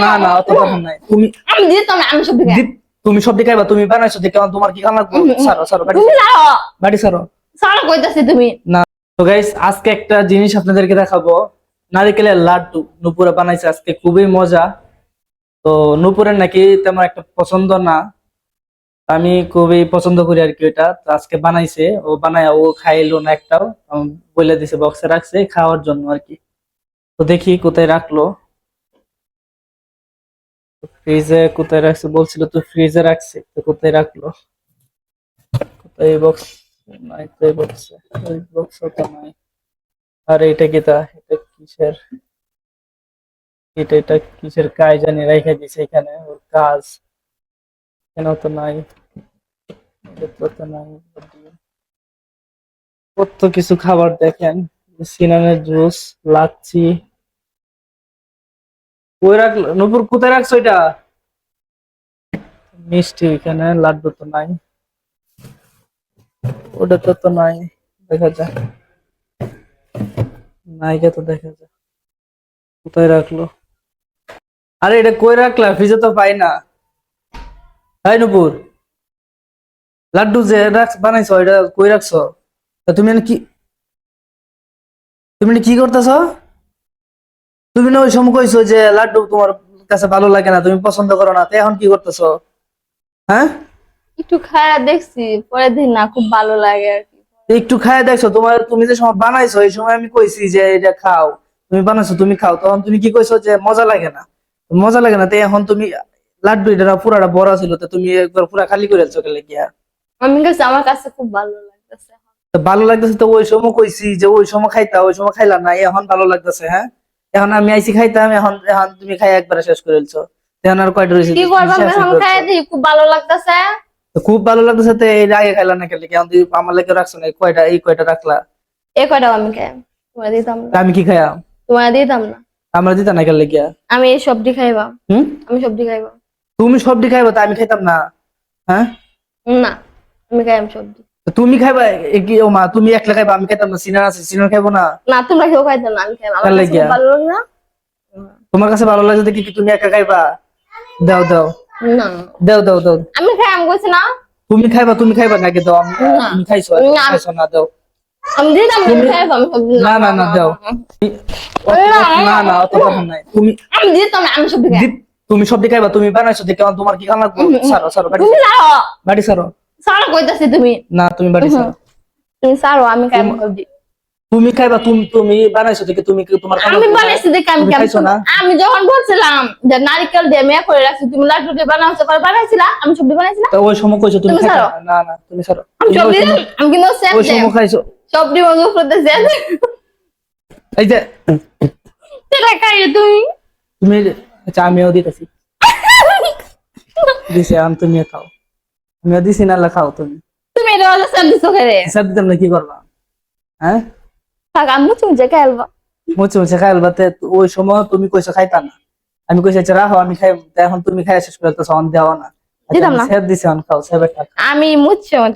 না না অত কথা নাই। তুমি আমি দিতাম না, আমি সব দিকে। তুমি সব দিকে তুমি বানাইছো দেখে তোমার কি খানা সারো সারো বাড়ি সারো সারা কইতাছি তুমি। তো গাইস আজকে একটা জিনিস আপনাদেরকে দেখাবো। নারিকেলের লাড্ডু নুপুরে বানাইছে আজকে খুবই মজা। তো নুপুরের নাকি তেমন একটা পছন্দ না। আমি খুবই পছন্দ করি আর কি ওটা তো আজকে বানাইছে ও বানায় ও খাইলো না একটাও। আম বলে দিছে বক্সে রাখছে খাওয়ার জন্য আর কি। তো দেখি কোথায় রাখল। ফ্রিজে কোথায় রাখছে? বলছিল তো ফ্রিজে রাখছে। তো কোথায় রাখল? কোথায় বক্স নাই তো বক্সে ওই বক্স তো নাই। আর এটা কি তা? এটা কিসের? এটা এটা কিসের কাজ জানি রেখে দিছে এখানে, ওর কাজ। কেন তো নাই। এটা তো নাই। কত কিছু খাবার দেখেন। সিনানের জুস, লাচ্ছি। কই নূপুর কোথায় রাখছো এটা? মিষ্টি এখানে লাড্ডু তো নাই। ওটা তো তো নাই দেখা যায় নাইকা তো দেখা যায় কোথায় রাখল? আরে এটা কই রাখলা? ফ্রিজে তো পাই না। তাই নুপুর লাড্ডু যে রাখ বানাইছো এটা কই রাখছো? তুমি কি তুমি কি করতেছ? তুমি না ওই সময় কইছো যে লাড্ডু তোমার কাছে ভালো লাগে না তুমি পছন্দ করো না তো এখন কি করতেছো? হ্যাঁ? একটু খায়া দেখছি পরের দিন না খুব ভালো লাগে আর কি। একটু খায় দেখছ তোমার তুমি যে সময় বানাইছো এই সময় আমি কইছি যে এটা খাও। তুমি বানাইছো তুমি খাও তখন তুমি কি কইছো যে মজা লাগে না? মজা লাগে না তো এখন তুমি লাড্ডু এটা পুরাটা বড় ছিল তো তুমি একবার পুরা খালি করে চোখে লেগে আমি কাছে আমার কাছে খুব ভালো লাগতেছে। ভালো লাগতেছে তো ওই সময় কইছি যে ওই সময় খাইতা ওই সময় খাইলা না এখন ভালো লাগতেছে হ্যাঁ? এখন আমি আইসি খাইতাম এখন এখন তুমি খাই একবার শেষ করে ফেলছো। এখন আর কয়টা রয়েছে? কি করব? আমি এখন খাইয়া দিই খুব ভালো লাগতেছে। খুব ভালো লাগতেছে তো এই আগে খাইলা না খেলে এখন তুই আমার লেগে রাখছো না কয়টা এই কয়টা রাখলা? এ কয়টা আমি খাই তোমার দিতাম না। আমি কি খাইয়া? তোমার দিতাম না। আমরা দিতা না খেলে গিয়া আমি এই সবজি খাইবা। হুম? আমি সবজি খাইবা। তুমি সবজি খাইবা তা আমি খাইতাম না। হ্যাঁ? না আমি খাইম সবজি। তুমি খাইবা? কি ও মা তুমি একলা খাইবা? আমি খাইতাম না সিনার আছে সিনার খাইবো না? না তোমরা কেউ খাইতাম না আমি খাইম আমার কাছে? ভালো লাগে না। তোমার কাছে ভালো লাগে কি তুমি একা খাইবা? দাও দাও। না। দাও দাও দাও। আমি খাই আমি কইছি না। তুমি খাইবা তুমি খাইবা নাকি দাও? আমি খাইছো না। তুমি খাইছো না। দাও। আমি দিতাম না, আমি খাইব আমি না না না দাও। না। না অত কথা নাই। তুমি আমি দিতাম আমি সবজি খাই। দি- তুমি সবজি খাইবা তুমি বানাইছো দেখে তোমার কি খানা সারো সারো বাড়ি যাও বাড়ি সারো সারা কইতাছি তুমি। না তুমি বাড়ি সারো তুমি সারো আমি সবজি তুমি খাইবা তুমি তুমি বানাইছো দেখে তুমি কি তোমার আমি বানাইছি? দেখে আমি তুমি কেমন না? আমি যখন বলছিলাম যে নারকেল দিয়ে মেয়া করে রাখছি তুমি লাড্ডু দিয়ে বানাইছো পরে বানাইছিলা আমি সবজি বানাইছিলাম তো ওই সময় কইছো তুমি না না তুমি সারো আমি সবজি আমি কিন্তু সেম ওই সময় খাইছো। সবজি মজু করতে সেম এই যে খাই তুমি। তুমি আচ্ছা আমিও দিতেছি। দিছে আম তুমিও খাও। আমিও দিছি না খাও তুমি। তুমি এটা সেম দিছো খেলে হিসাব দিতাম না কি করবা? হ্যাঁ? থাক আমি মুচি মুচে খাইলবা মুচু মুছে খাইলবা তে ওই সময় তুমি কইছো খাইতা না। আমি কইছি আচ্ছা রাখো আমি খাই এখন তুমি খাই শেষ করে তো সন দেওয়া না। দিতাম না। সেব দিছে অন খাও সেবে টাকা আমি মুচু মুচে